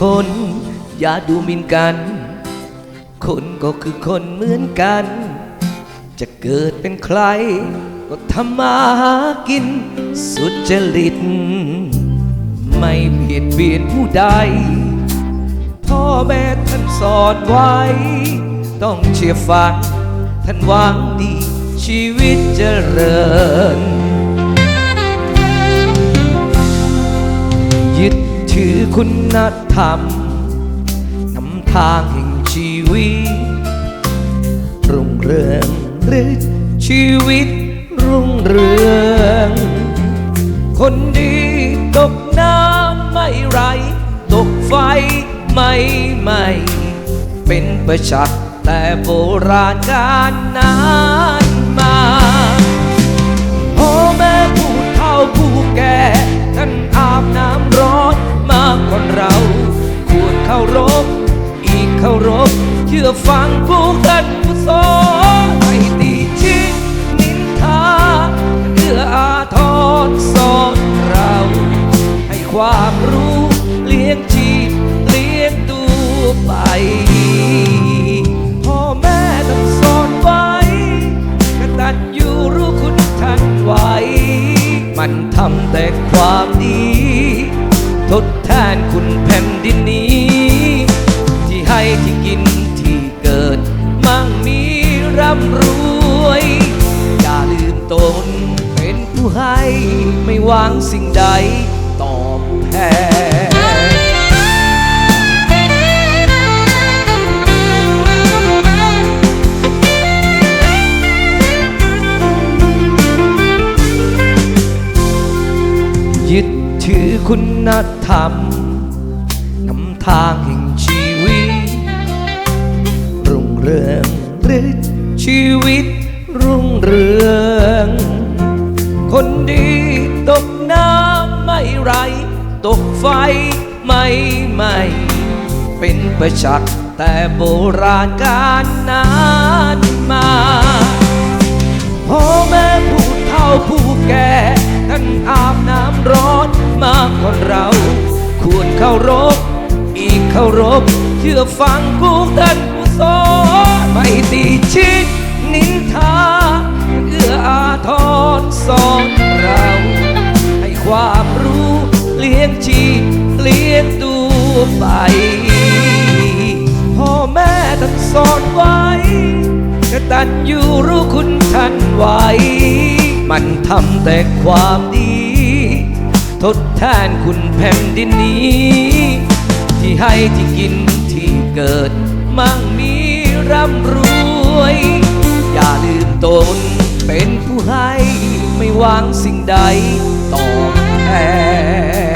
คน อย่าดูหมิ่นกัน คนก็คือคนเหมือนกัน จะเกิดเป็นใคร ก็ทำมาหากิน สุดจริต ไม่เบียดเบียนผู้ใด พ่อแม่ท่านสอนไว้ ต้องเชื่อฟังท่านหวังดีชีวิตเจริญยึด ถือคุณธรรมนำทางแห่งชีวิต รุ่งเรืองหรือชีวิตรุ่งเรือง คนดีตกน้ำไม่ไร ตกไฟไม่ไหมเป็นประชักแต่โบราณกาลนานมาพ่อแม่ผู้เฒ่าผู้แก่ เชื่อฟังผู้ท่านผู้สอนไม่ตีชิดนินทาเพื่ออาทรสอนเรา ให้ความรู้เลี้ยงชีพเลี้ยงตัวไปพ่อแม่ต้องสอนไว้กตัญญูรู้คุณท่านไว้ มันทำแต่ความดี ทดแทนคุณแผ่นดินนี้ หวังสิ่งใดตอบแทนยึดถือคุณธรรมนำทางแห่งชีวิต รุ่งเรืองหรือชีวิตรุ่งเรือง คนดีตกน้ำไม่ไร ตกไฟไม่ไหม่เป็นประชักแต่โบราณกาลนานมาพ่อแม่ผู้เฒ่าผู้แก่ท่านอาบน้ำร้อนมาก่อนเรา ควรเคารพอีกเคารพ เชื่อฟังผู้ท่านผู้สอนไม่ตีชิ ลี้ยงชีพเลี้ยงตัวไป พ่อแม่ท่านสอนไว้กตัญญูรู้คุณท่านไว้ มันทำแต่ความดี ทดแทนคุณแผ่นดินนี้ ที่ให้ที่กินที่เกิด มั่งมีร่ำรวย อย่าลืมตนเป็นผู้ให้ ไม่วังสิ่งใดตอบแทน